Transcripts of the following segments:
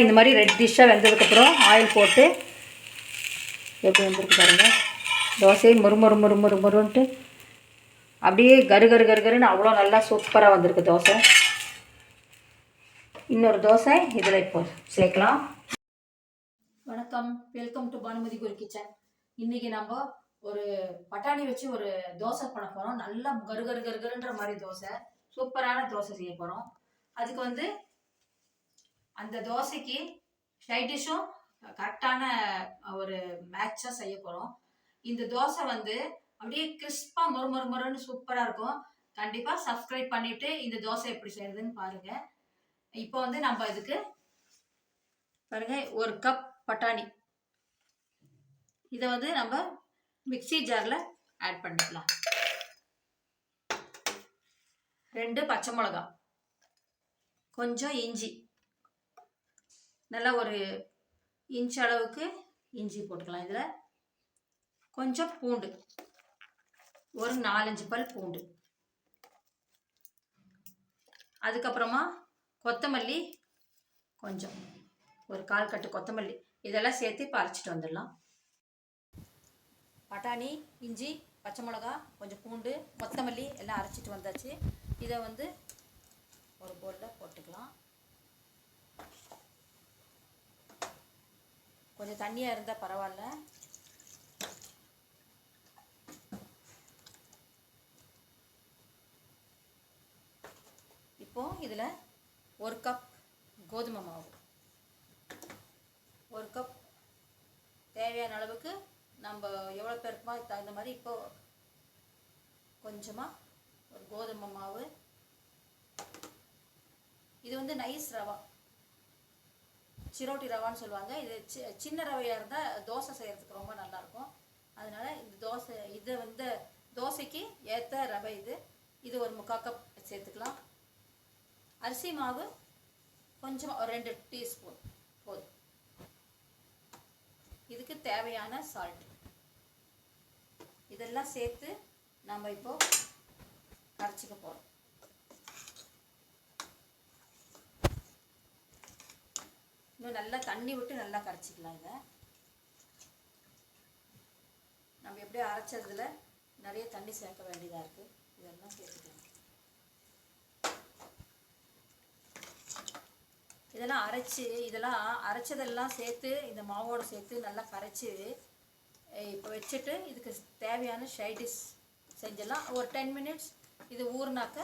இந்த மாதிரி ரெட் டிஷ்ஷாக வெந்ததுக்கப்புறம் ஆயில் போட்டு எப்படி வந்துருக்கு பாருங்கள் தோசை மொறு மொறு மொறு மொறு மொறுன்ட்டு அப்படியே கரு கரு கருன்னு அவ்வளோ நல்லா சூப்பராக வந்திருக்கு தோசை. இன்னொரு தோசை இதில் இப்போ சேர்க்கலாம். வணக்கம். Welcome to Bhanumathi Guru kitchen இன்றைக்கி நம்ம ஒரு பட்டாணி வச்சு ஒரு தோசை பண்ண போகிறோம் நல்லா கரு கரு கருகருன்ற மாதிரி தோசை. சூப்பரான தோசை செய்ய போகிறோம் அதுக்கு வந்து அந்த தோசைக்கு சைட் டிஷ்ஷும் கரெக்டான ஒரு மேட்சாக செய்ய போகிறோம் இந்த தோசை வந்து அப்படியே கிறிஸ்பாக மொறு மொறு மொறுன்னு சூப்பராக இருக்கும். கண்டிப்பாக சப்ஸ்கிரைப் பண்ணிவிட்டு இந்த தோசை எப்படி செய்யறதுன்னு பாருங்கள் இப்போ வந்து நம்ம இதுக்கு பாருங்கள் ஒரு கப் பட்டாணி. இதை வந்து நம்ம மிக்சி ஜாரில் ஆட் பண்ணிக்கலாம். ரெண்டு பச்சை மிளகா கொஞ்சம் இஞ்சி. நல்லா ஒரு இன்ச் அளவுக்கு இஞ்சி போட்டுக்கலாம். இதில் கொஞ்சம் பூண்டு. ஒரு நாலஞ்சு பல் பூண்டு. அதுக்கப்புறமா கொத்தமல்லி கொஞ்சம். ஒரு கால் கட்டு கொத்தமல்லி. இதெல்லாம் சேர்த்து இப்போ அரைச்சிட்டு வந்துடலாம். பட்டாணி இஞ்சி பச்சை மிளகா கொஞ்சம் பூண்டு கொத்தமல்லி எல்லாம் அரைச்சிட்டு வந்தாச்சு. இதை வந்து ஒரு போலில் போட்டுக்கலாம். கொஞ்சம் தண்ணியாக இருந்தால் பரவாயில்ல. இப்போ இதில் ஒரு கப் கோதுமை மாவு. ஒரு கப் தேவையான அளவுக்கு நம்ம எவ்வளோ பேருக்குமா தகுந்த மாதிரி இப்போ கொஞ்சமாக ஒரு கோதுமை மாவு. இது வந்து நைஸ் ரவா. சிரோட்டி ரவான்னு சொல்லுவாங்க. இது சி சின்ன ரவையாக இருந்தால் தோசை செய்கிறதுக்கு ரொம்ப நல்லாயிருக்கும் அதனால் இந்த தோசை இதை வந்து தோசைக்கு ஏற்ற ரவை இது. இது ஒரு முக்கால் கப் சேர்த்துக்கலாம். அரிசி மாவு கொஞ்சம் ஒரு ரெண்டு டீஸ்பூன் போதும். இதுக்கு தேவையான சால்ட் இதெல்லாம் சேர்த்து நம்ம இப்போ கரைச்சிக்க போகிறோம் இன்னும் நல்லா தண்ணி விட்டு நல்லா கரைச்சிக்கலாம் இதை. நம்ம எப்படியோ அரைச்சதுல நிறைய தண்ணி சேர்க்க வேண்டியதாக இருக்குது இதெல்லாம் சேர்த்துக்கலாம். இதெல்லாம் அரைச்சி இதெல்லாம் அரைச்சதெல்லாம் சேர்த்து இந்த மாவோடு சேர்த்து நல்லா கரைச்சி இப்போ வச்சுட்டு இதுக்கு தேவையான ஷைடிஷ் செஞ்சிடலாம். ஒரு டென் மினிட்ஸ் இது ஊறினாக்க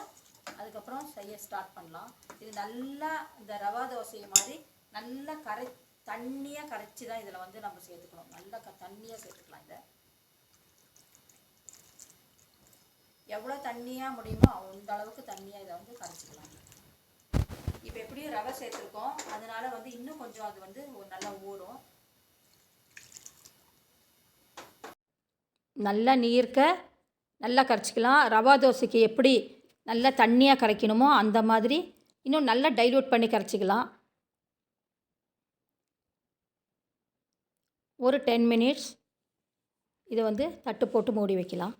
அதுக்கப்புறம் செய்ய ஸ்டார்ட் பண்ணலாம். இது நல்லா இந்த ரவா தோசை மாதிரி நல்லா கரை தண்ணியாக கரைச்சி தான் இதில் வந்து நம்ம சேர்த்துக்கணும். நல்லா க தண்ணியாக சேர்த்துக்கலாம் இதை. எவ்வளோ தண்ணியாக முடியுமோ அந்த அளவுக்கு தண்ணியாக இதை வந்து கரைச்சிக்கலாம். இப்போ எப்படியும் ரவை சேர்த்துருக்கோம். அதனால வந்து இன்னும் கொஞ்சம் அது வந்து நல்லா ஊறும். நல்லா நீர்க்க நல்லா கரைச்சிக்கலாம். ரவா தோசைக்கு எப்படி நல்லா தண்ணியாக கரைக்கணுமோ அந்த மாதிரி இன்னும் நல்லா டைல்யூட் பண்ணி கரைச்சிக்கலாம். ஒரு டென் மினிட்ஸ் இதை வந்து தட்டு போட்டு மூடி வைக்கலாம்.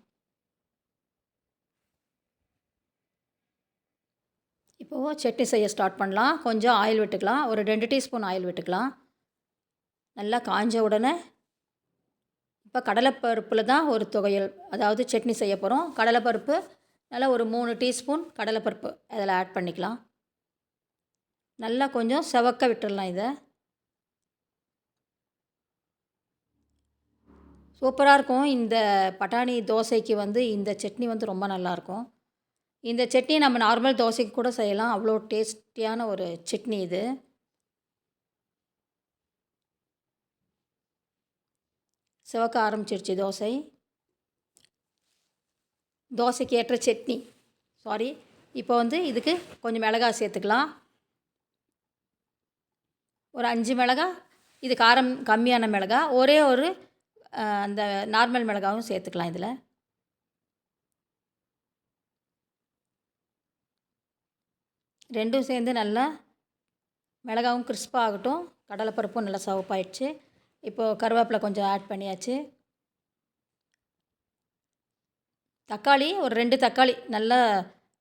இப்போது சட்னி செய்ய ஸ்டார்ட் பண்ணலாம். கொஞ்சம் ஆயில் விட்டுக்கலாம். ஒரு ரெண்டு டீஸ்பூன் ஆயில் விட்டுக்கலாம். நல்லா காஞ்ச உடனே இப்போ கடலைப்பருப்பில் தான் ஒரு துவையல் அதாவது சட்னி செய்ய போகிறோம் கடலைப்பருப்பு நல்லா ஒரு மூணு டீஸ்பூன் கடலைப்பருப்பு அதில் ஆட் பண்ணிக்கலாம். நல்லா கொஞ்சம் செவக்க விட்டுடலாம் இதை. சூப்பராக இருக்கும் இந்த பட்டாணி தோசைக்கு வந்து இந்த சட்னி வந்து ரொம்ப நல்லாயிருக்கும் இந்த சட்னி நம்ம நார்மல் தோசைக்கு கூட செய்யலாம். அவ்வளோ டேஸ்டியான ஒரு சட்னி இது. சிவக்க ஆரம்பிச்சிருச்சு தோசை. தோசைக்கு ஏற்ற சட்னி. சாரி இப்போ வந்து இதுக்கு கொஞ்சம் மிளகாய் சேர்த்துக்கலாம். ஒரு அஞ்சு மிளகாய் இது காரம் கம்மியான மிளகாய். ஒரே ஒரு அந்த நார்மல் மிளகாவும் சேர்த்துக்கலாம் இதில். ரெண்டும் சேர்ந்து நல்லா மிளகாவும் கிறிஸ்பாக ஆகட்டும். கடலைப்பருப்பும் நல்லா சவப்பாயிடுச்சு. இப்போது கருவேப்பிலை கொஞ்சம் ஆட் பண்ணியாச்சு. தக்காளி ஒரு ரெண்டு தக்காளி நல்லா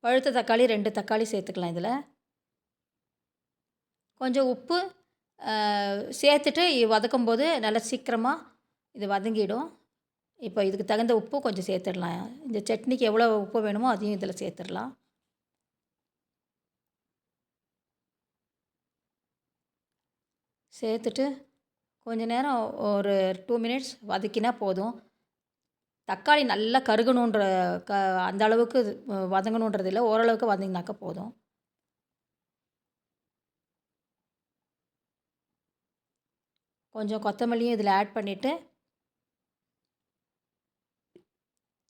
பழுத்த தக்காளி ரெண்டு தக்காளி சேர்த்துக்கலாம் இதில். கொஞ்சம் உப்பு சேர்த்துட்டு வதக்கும்போது நல்லா சீக்கிரமாக இது வதங்கிடும். இப்போ இதுக்கு தகுந்த உப்பு கொஞ்சம் சேர்த்துடலாம். இந்த சட்னிக்கு எவ்வளோ உப்பு வேணுமோ அதையும் இதில் சேர்த்துடலாம். சேர்த்துட்டு கொஞ்ச நேரம் ஒரு டூ மினிட்ஸ் வதக்கினா போதும். தக்காளி நல்லா கருகணுன்ற க அந்த அளவுக்கு இது, வதங்கணுன்றது இல்லை. ஓரளவுக்கு வதங்கினாக்கா போதும். கொஞ்சம் கொத்தமல்லியும் இதில் ஆட் பண்ணிவிட்டு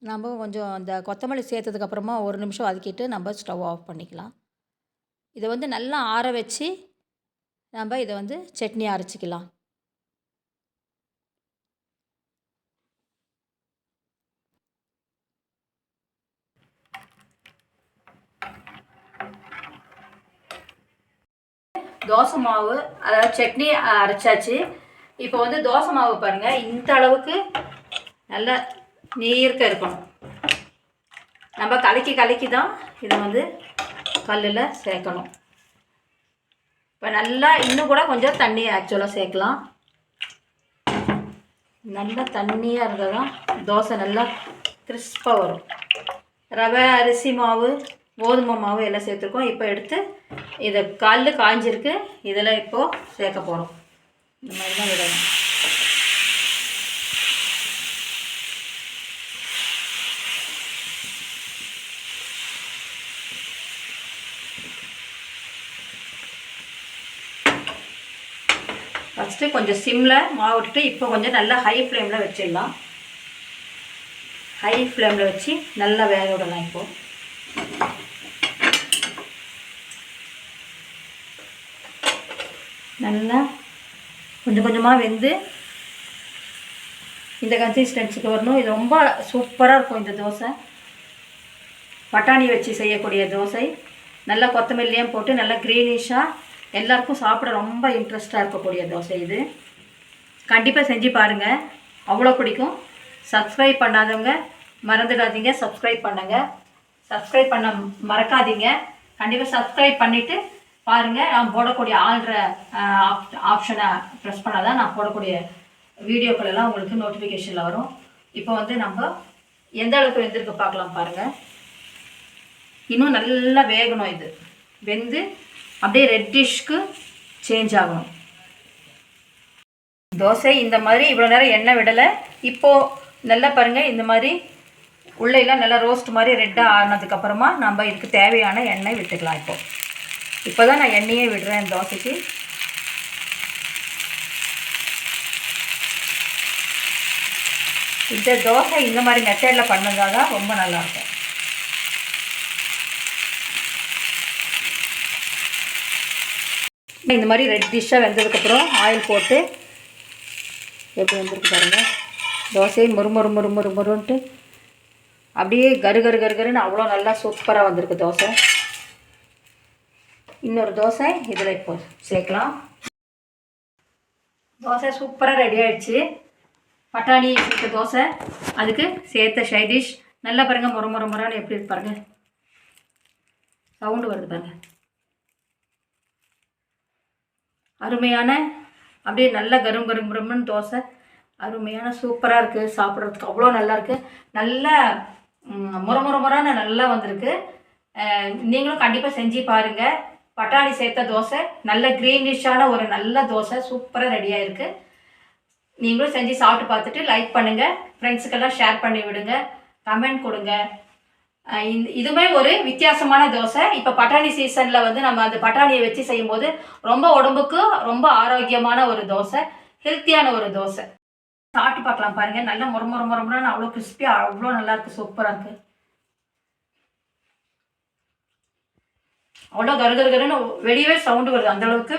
நம்ம கொஞ்சம் அந்த கொத்தமல்லி சேர்த்ததுக்கப்புறமா ஒரு நிமிஷம் வதக்கிட்டு நம்ம ஸ்டவ் ஆஃப் பண்ணிக்கலாம். இதை வந்து நல்லா ஆற வச்சு நம்ம இதை வந்து சட்னி அரைச்சிக்கலாம். தோசை மாவு அதாவது சட்னி அரைச்சாச்சு. இப்போ வந்து தோசை மாவு பாருங்கள் இந்த அளவுக்கு நல்லா நீர்க்க இருக்கணும் நம்ம கலக்கி கலக்கி தான் இதை வந்து கல்லில் சேர்க்கணும். இப்போ நல்லா இன்னும் கூட கொஞ்சம் தண்ணி ஆக்சுவலாக சேர்க்கலாம். நல்லா தண்ணியாக இருந்தால் தான் தோசை நல்லா கிறிஸ்பாக வரும். ரவை அரிசி மாவு கோதுமை மாவு எல்லாம் சேர்த்துருக்கோம். இப்போ எடுத்து இதை கல் காய்ஞ்சிருக்கு இதில் இப்போது சேர்க்க போகிறோம் இந்த மாதிரி தான் விடணும். ஃபஸ்ட்டு கொஞ்சம் சிம்மில் மாவு விட்டுட்டு இப்போ கொஞ்சம் நல்லா ஹை ஃப்ளேமில் வச்சிடலாம். ஹை ஃப்ளேமில் வச்சு நல்லா வேக விடலாம் இப்போது நல்லா கொஞ்சம் கொஞ்சமாக வெந்து இந்த கன்சிஸ்டன்சிக்கு வரணும். இது ரொம்ப சூப்பராக இருக்கும் இந்த தோசை. பட்டாணி வச்சு செய்யக்கூடிய தோசை. நல்லா கொத்தமல்லியும் போட்டு நல்லா க்ரீனிஷாக எல்லாருக்கும் சாப்பிட ரொம்ப இன்ட்ரெஸ்டாக இருக்கக்கூடிய தோசை இது. கண்டிப்பாக செஞ்சு பாருங்கள் அவ்வளோ பிடிக்கும். சப்ஸ்கிரைப் பண்ணாதவங்க மறந்துடாதீங்க. சப்ஸ்கிரைப் பண்ணுங்கள் சப்ஸ்கிரைப் பண்ண மறக்காதீங்க. கண்டிப்பாக சப்ஸ்கிரைப் பண்ணிவிட்டு பாருங்கள் நான் போடக்கூடிய ஆள்ற ஆப்ஷனை ப்ரெஸ் பண்ணால் தான் நான் போடக்கூடிய வீடியோக்கள் எல்லாம் உங்களுக்கு நோட்டிஃபிகேஷனில் வரும். இப்போ வந்து நம்ம எந்த அளவுக்கு வெந்திருக்கு பார்க்கலாம் பாருங்கள் இன்னும் நல்லா வேகணும் இது. வெந்து அப்படியே ரெட்டிஷ்க்கு சேஞ்ச் ஆகணும். தோசை இந்த மாதிரி இவ்வளோ நேரம் எண்ணெய் விடலை. இப்போது நல்லா பாருங்கள் இந்த மாதிரி உள்ளெல்லாம் நல்லா ரோஸ்ட் மாதிரி ரெட்டாக ஆனதுக்கப்புறமா நம்ம இதுக்கு தேவையான எண்ணெய் விட்டுக்கலாம் இப்போ. இப்போ தான் நான் எண்ணெயே விடுறேன் தோசைக்கு. இந்த தோசை இந்த மாதிரி மெத்தடில் பண்ணதால் தான் ரொம்ப நல்லாயிருக்கும் இந்த மாதிரி ரெட் டிஷ்ஷாக வெந்ததுக்கப்புறம் ஆயில் போட்டு எப்படி வந்திருக்கு பாருங்கள் தோசை மொறு மொறு மொறு மொறு மொறுன்ட்டு அப்படியே கரு கரு கரு கருன்னு அவ்வளோ நல்லா சூப்பராக வந்திருக்கு தோசை. இன்னொரு தோசை இதில் இப்போ சேர்க்கலாம். தோசை சூப்பராக ரெடி ஆகிடுச்சு பட்டாணி சேர்த்த தோசை அதுக்கு சேர்த்த சைடிஷ் நல்லா பாருங்கள் முறை முறை முறைன்னு எப்படி பாருங்கள் சவுண்டு வருது பாருங்கள் அருமையான அப்படியே நல்ல கரும் கரும் கரும்னு தோசை. அருமையான சூப்பராக இருக்குது சாப்பிட்றதுக்கு அவ்வளோ நல்லா நல்ல ம், நல்லா வந்திருக்கு. நீங்களும் கண்டிப்பாக செஞ்சு பாருங்கள் பட்டாணி சேர்த்த தோசை நல்ல க்ரீனிஷான ஒரு நல்ல தோசை சூப்பராக ரெடியாக இருக்குது நீங்களும் செஞ்சு சாப்பிட்டு பார்த்துட்டு லைக் பண்ணுங்கள் ஃப்ரெண்ட்ஸுக்கெல்லாம் ஷேர் பண்ணி விடுங்க. கமெண்ட் கொடுங்க. அஹ் இதுவுமே ஒரு வித்தியாசமான தோசை. இப்போ பட்டாணி சீசனில் வந்து நம்ம அந்த பட்டாணியை வச்சு செய்யும்போது ரொம்ப உடம்புக்கு ரொம்ப ஆரோக்கியமான ஒரு தோசை ஹெல்த்தியான ஒரு தோசை. சாப்பிட்டு பார்க்கலாம் பாருங்கள் நல்லா முறை ரொம்ப ரொம்ப அவ்வளோ கிறிஸ்பியாக அவ்வளோ நல்லா இருக்குது சூப்பராக இருக்குது அவ்வளோ கரு கருன்னு வெளியவே சவுண்டு வருது. அந்தளவுக்கு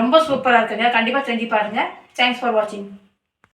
ரொம்ப சூப்பராக இருக்குங்க கண்டிப்பாக செஞ்சு பாருங்கள் தேங்க்ஸ் ஃபார் வாட்சிங்